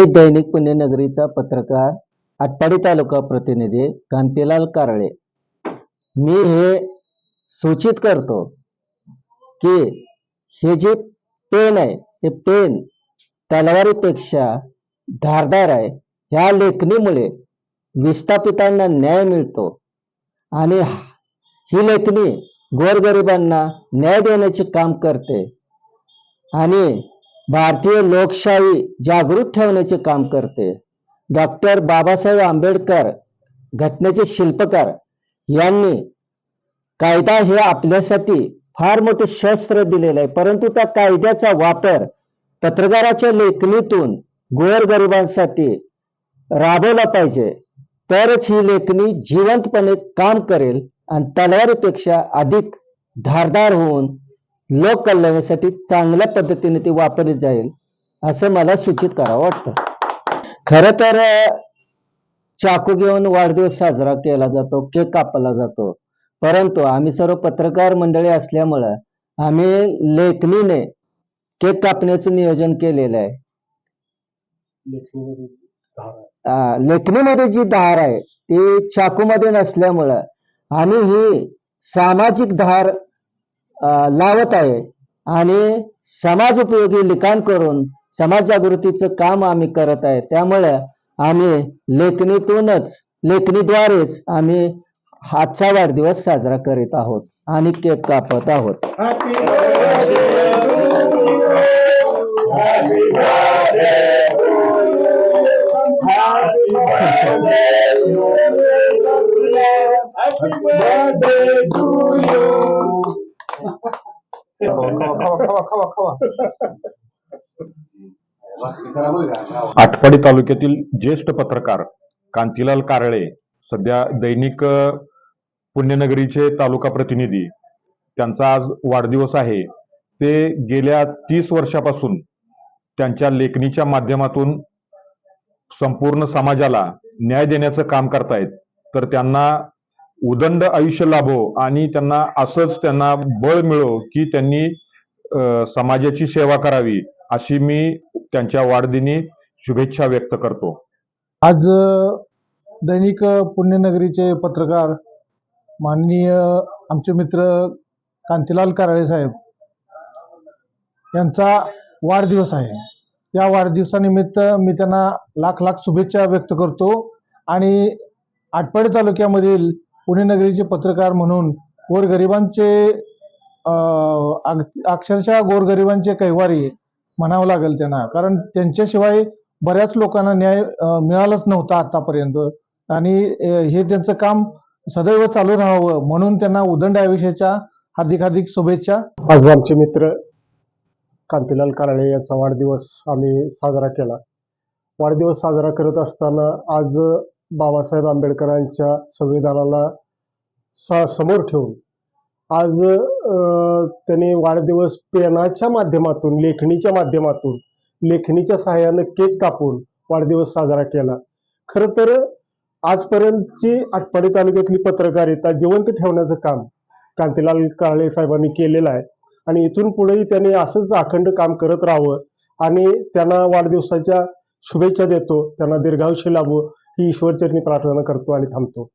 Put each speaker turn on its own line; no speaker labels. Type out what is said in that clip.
मी दैनिक पुण्यनगरीचा पत्रकार आटपाडी तालुका प्रतिनिधी कांतीलाल कारळे. मी हे सूचित करतो की हे जे पेन आहे ते पेन तलवारीपेक्षा धारदार आहे. ह्या लेखणीमुळे विस्थापितांना न्याय मिळतो आणि ही लेखणी गोरगरिबांना न्याय देण्याचे काम करते आणि भारतीय लोकशाही जागृत ठेवण्याचे काम करते. डॉक्टर बाबासाहेब आंबेडकर घटनेचे शिल्पकार यांनी कायदा हे आपल्यासाठी फार मोठे शस्त्र दिलेलं आहे. परंतु त्या कायद्याचा वापर पत्रकाराच्या लेखणीतून गोरगरिबांसाठी राबवला पाहिजे. तरच ही लेखणी जिवंतपणे काम करेल आणि तलवारीपेक्षा अधिक धारदार होऊन लोक कल्याणासाठी चांगल्या पद्धतीने ती वापरली जाईल असं मला सूचित करावं वाटतं. खरं तर चाकू घेऊन वाढदिवस साजरा केला जातो केक कापला जातो. परंतु आम्ही सर्व पत्रकार मंडळी असल्यामुळं आम्ही लेखणीने केक कापण्याचं नियोजन केलेलं आहे. लेखणीमध्ये जी धार आहे ती चाकूमध्ये नसल्यामुळं आणि ही सामाजिक धार लावत आहे. आणि समाज उपयोगी लिखाण करून समाज जागृतीचं काम आम्ही करत आहे. त्यामुळे आम्ही लेखणीतूनच लेखणीद्वारेच आम्ही आजचा वाढदिवस साजरा करीत आहोत आणि केक कापत आहोत.
आटपाडी तालुक्यातील ज्येष्ठ पत्रकार कांतीलाल कारळे सध्या दैनिक पुण्यनगरीचे तालुका प्रतिनिधी त्यांचा आज वाढदिवस आहे. ते गेल्या तीस वर्षापासून त्यांच्या लेखणीच्या माध्यमातून संपूर्ण समाजाला न्याय देण्याचं काम करतायत. तर त्यांना उदंड आयुष्य लाभो आणि त्यांना असंच त्यांना बळ मिळो की त्यांनी समाजाची सेवा करावी अशी मी त्यांच्या वाढदिनी शुभेच्छा व्यक्त करतो.
आज दैनिक पुण्यनगरीचे पत्रकार माननीय आमचे मित्र कांतीलाल कारळे साहेब यांचा वाढदिवस आहे. या वाढदिवसानिमित्त मी त्यांना लाख लाख शुभेच्छा व्यक्त करतो आणि आटपाडी तालुक्यामधील पुणे नगरीचे पत्रकार म्हणून गोरगरिबांचे अक्षरशः गोरगरिबांचे कैवारी म्हणावं लागेल त्यांना. कारण त्यांच्याशिवाय बऱ्याच लोकांना न्याय मिळालाच नव्हता आतापर्यंत. आणि हे त्यांचं काम सदैव चालू राहावं म्हणून त्यांना उदंड आयुष्याच्या हार्दिक हार्दिक शुभेच्छा.
आज आमचे मित्र कांतीलाल कारळे याचा वाढदिवस आम्ही साजरा केला. वाढदिवस साजरा करत असताना आज बाबासाहेब आंबेडकरांच्या संविधानाला सा समोर ठेवून. आज त्यांनी वाढदिवस पेनाच्या माध्यमातून लेखणीच्या माध्यमातून लेखणीच्या सहाय्यानं केक कापून वाढदिवस साजरा केला. खरं तर आजपर्यंतची आटपाडी तालुक्यातली पत्रकारिता जिवंत ठेवण्याचं काम कांतीलाल काळे साहेबांनी केलेलं आहे. आणि इथून पुढेही त्यांनी असंच अखंड काम करत राहावं आणि त्यांना वाढदिवसाच्या शुभेच्छा देतो त्यांना दीर्घायुष्य लाभो ही ईश्वरचरणी प्रार्थना करतो आणि थांबतो.